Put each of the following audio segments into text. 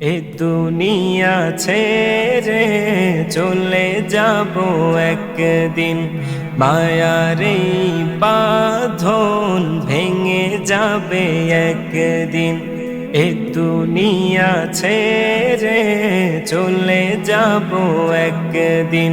এ দুনিয়া ছেড়ে চলে যাব একদিন। মায়ার এই বাঁধন ভেঙে যাবে একদিন। এ দুনিয়া ছেড়ে চলে যাব একদিন।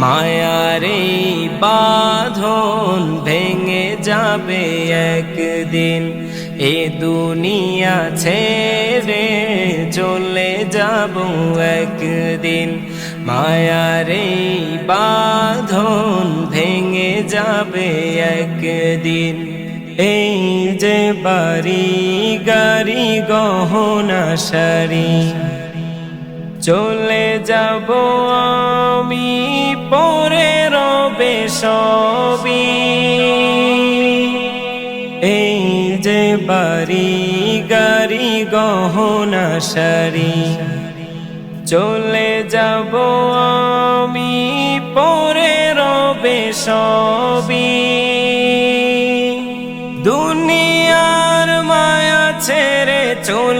মায়ার এই বাঁধন ভেঙে যাবে একদিন। এ দুনিয়া ছেড়ে চলে যাব একদিন। মায়ার বাঁধন ভেঙে যাবে একদিন। এই যে বাড়ি, গাড়ি, গহনা সারি চলে যাব আমি পরে রবে সবই। এই যে বাড়ি, গাড়ি, গহনা সারি চলে যাব আমি পরে রবে সবই। দুনিয়ার মায়া ছেড়ে চলে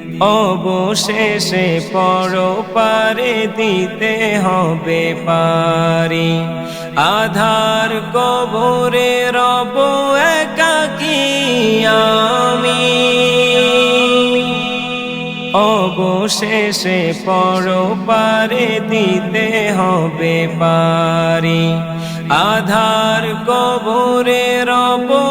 অবশেষে পর পারে দিতে হবে পারি। আধার কবরে রব একাকি আমি। অবশেষে পর পারে দিতে হবে পারি। আধার কবরে রব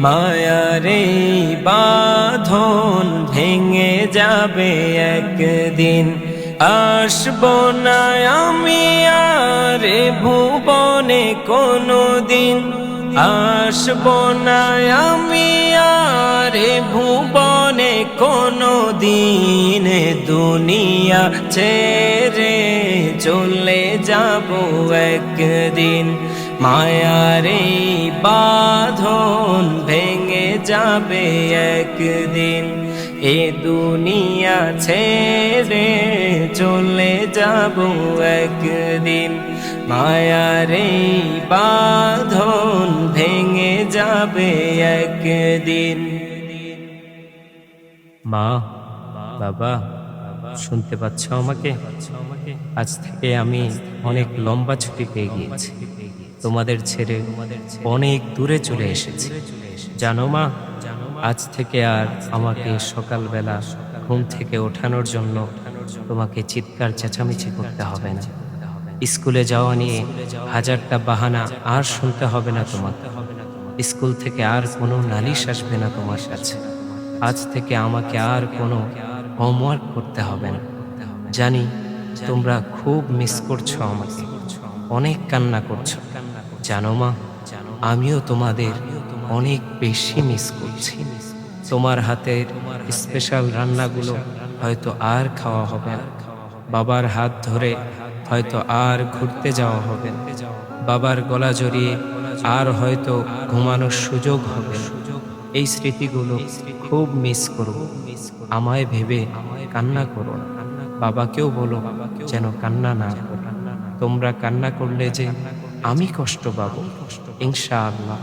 মায়ারে বাঁধন ভেঙে যাবে একদিন। আসব না আমি আরে ভুবনে কোনো দিন আসব না আমি আরে ভুবনে কোনো দিন দুনিয়া ছেড়ে চলে যাব একদিন। মায়ারে বাঁধন ভেঙে যাবে একদিন। এ দুনিয়া ছেড়ে চলে যাব একদিন। মায়ারে বাঁধন ভেঙে যাবে একদিন। মা, বাবা, শুনতে পাচ্ছ আমাকে? আজ থেকে আমি অনেক লম্বা ছুটি পেয়ে গিয়েছি। তোমাদের ছেড়ে অনেক দূরে চলে এসেছি। জানো মা, আজ থেকে আর আমাকে সকালবেলা ঘুম থেকে ওঠানোর জন্য তোমাকে চিৎকার, চেঁচামেচি করতে হবে না। স্কুলে যাওয়া নিয়ে হাজারটা বাহানা আর শুনতে হবে না তোমাকে। স্কুল থেকে আর কোনো নালিশ আসবে না তোমার কাছে। আজ থেকে আমাকে আর কোনো হোমওয়ার্ক করতে হবে না। জানি তোমরা খুব মিস করছ আমাকে। অনেক কান্না করছ। জানো মা, আমিও তোমাদের অনেক বেশি মিস করছি। তোমার হাতের স্পেশাল রান্নাগুলো হয়তো আর খাওয়া হবে বাবার হাত ধরে হয়তো আর ঘুরতে যাওয়া হবে বাবার গলা জড়িয়ে আর হয়তো ঘুমানোর সুযোগ হবে। এই স্মৃতিগুলো খুব মিস করব। আমায় ভেবে কান্না করো বাবাকেও বলো যেন কান্না না তোমরা কান্না করলে যে আমি কষ্ট পাবো। ইনশাআল্লাহ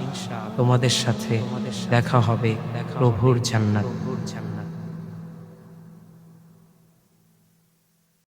তোমাদের সাথে দেখা হবে প্রভুর জান্নাত।